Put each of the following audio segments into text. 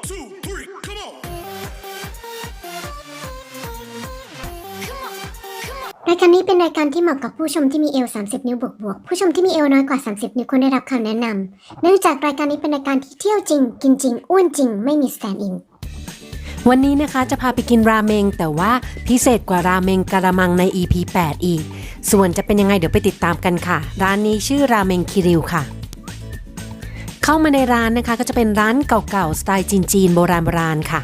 two, three, come on. รายการนี้เป็นรายการที่เหมาะกับผู้ชมที่มีเอว 30 นิ้วบวกบวกๆผู้ชมที่มีเอวน้อยกว่า 30 นิ้วควรได้รับคำแนะนำเนื่องจากรายการนี้เป็นรายการที่เที่ยวจริง กินจริง อ้วนจริง ไม่มีสแตนด์อิน วันนี้นะคะจะพาไปกินราเมง แต่ว่าพิเศษกว่าราเมงกะละมังใน EP 8 อีก ส่วนจะเป็นยังไงเดี๋ยวไปติดตามกันค่ะ ร้านนี้ชื่อราเมงคิริวค่ะ เข้ามาในร้านนะคะก็จะเป็นร้านเก่าๆสไตล์จีนๆโบราณโบราณค่ะ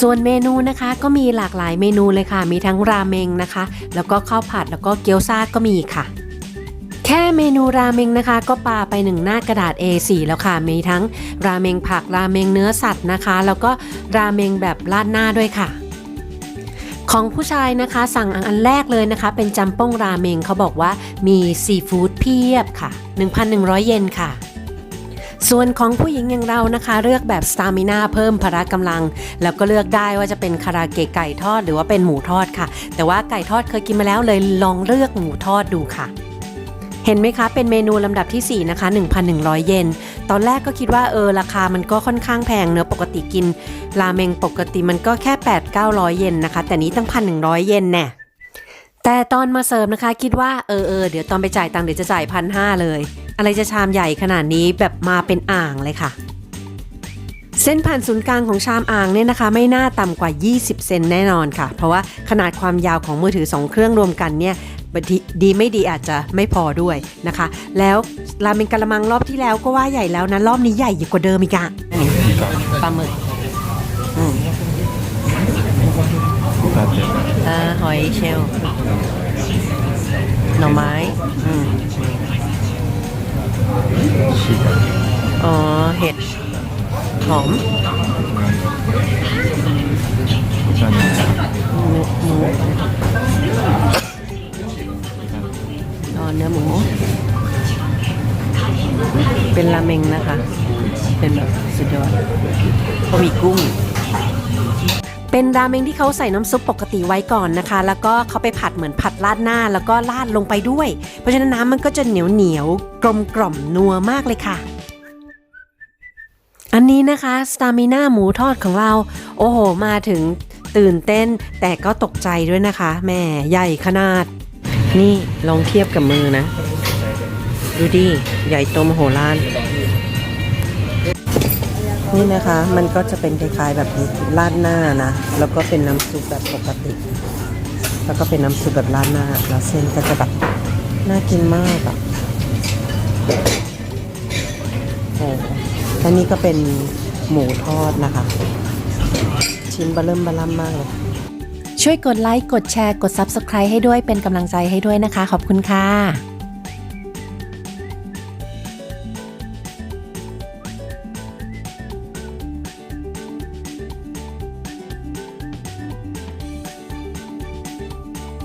ส่วนเมนูนะคะก็มีหลากหลายเมนูเลยค่ะ มีทั้งราเมงนะคะ แล้วก็ข้าวผัดแล้วก็เกี๊ยวซ่าก็มีค่ะ แค่เมนูราเมงนะคะ ก็ปาไปหนึ่งหน้ากระดาษ A4 แล้วค่ะ มีทั้งราเมงผักราเมงเนื้อสัตว์นะคะ แล้วก็ราเมงแบบราดหน้าด้วยค่ะ ของผู้ชายนะคะสั่งอันแรกเลยนะคะ เป็นจำป้งราเมงเขาบอกว่ามีซีฟู้ดเพียบค่ะ 1,100 เยนค่ะ ส่วนของผู้หญิงอย่างเรานะคะ เลือกแบบสตามินาเพิ่มพละกำลัง แล้วก็เลือกได้ว่าจะเป็นคาราเกะไก่ทอดหรือว่าเป็นหมูทอดค่ะ แต่ว่าไก่ทอดเคยกินมาแล้วเลยลองเลือกหมูทอดดูค่ะเห็นไหมคะ เป็นเมนูลำดับทีสี่4 นะคะ 1,100 เยน ตอนแรกก็คิดว่าเออราคามันก็ค่อนข้างแพงเนอะปกติกินราเมงปกติมันก็แค่ 8 900 เยนนะคะ แต่นี้ตั้ง1,100เยนแน่แต่ตอนมาเสิร์ฟนะคะคิดว่าเออเออเดี๋ยวตอนไปจ่ายตังค์เดี๋ยวจะจ่ายพันห้าเลย อะไรจะชามใหญ่ขนาดนี้แบบมาเป็นอ่างเลยค่ะ เส้นผ่านศูนย์กลางของชามอ่างเนี่ยนะคะ ไม่น่าต่ำกว่า 20 เซนแน่นอนค่ะ เพราะว่าขนาดความยาวของมือถือ 2 เครื่องรวมกันเนี่ย ดีไม่ดีอาจจะไม่พอด้วยนะคะ แล้วราเมงกะละมังรอบที่แล้วก็ว่าใหญ่แล้วนะรอบนี้ใหญ่กว่าเดิมอีกอะอันนี้ปลาหมึกอืมอ่าหอยเชลล์หน่อไม้อืมอ๋อเห็ดหอมหมู เป็นราเมงนะคะ เป็นแบบสุดยอดเขามีกุ้ง เป็นราเมงที่เขาใส่น้ำซุปปกติไว้ก่อนนะคะ แล้วก็เขาไปผัดเหมือนผัดราดหน้าแล้วก็ราดลงไปด้วย เพราะฉะนั้นน้ำมันก็จะเหนียวเหนียวๆกลมกล่อมนัวมากเลยค่ะอันนี้นะคะสตามิน่าหมูทอดของเรา โอ้โห มาถึงตื่นเต้น แต่ก็ตกใจด้วยนะคะแม่ใหญ่ขนาด นี่ลองเทียบกับมือนะ ดูดิ ใหญ่โตมโหฬารนี่นะคะมันก็จะเป็นคล้ายๆแบบราดหน้านะ แล้วก็เป็นน้ำซุปแบบปกติ แล้วก็เป็นน้ำซุปแบบราดหน้า แล้วเส้นก็จะแบบน่ากินมากอะ่ะโอ้แล้วนี่ก็เป็นหมูทอดนะคะ ชิ้นบะเริ่มบะล่ำมากเลยช่วยกดไลค์ กดแชร์ กด Subscribe ให้ด้วยเป็นกำลังใจให้ด้วยนะคะ ขอบคุณค่ะ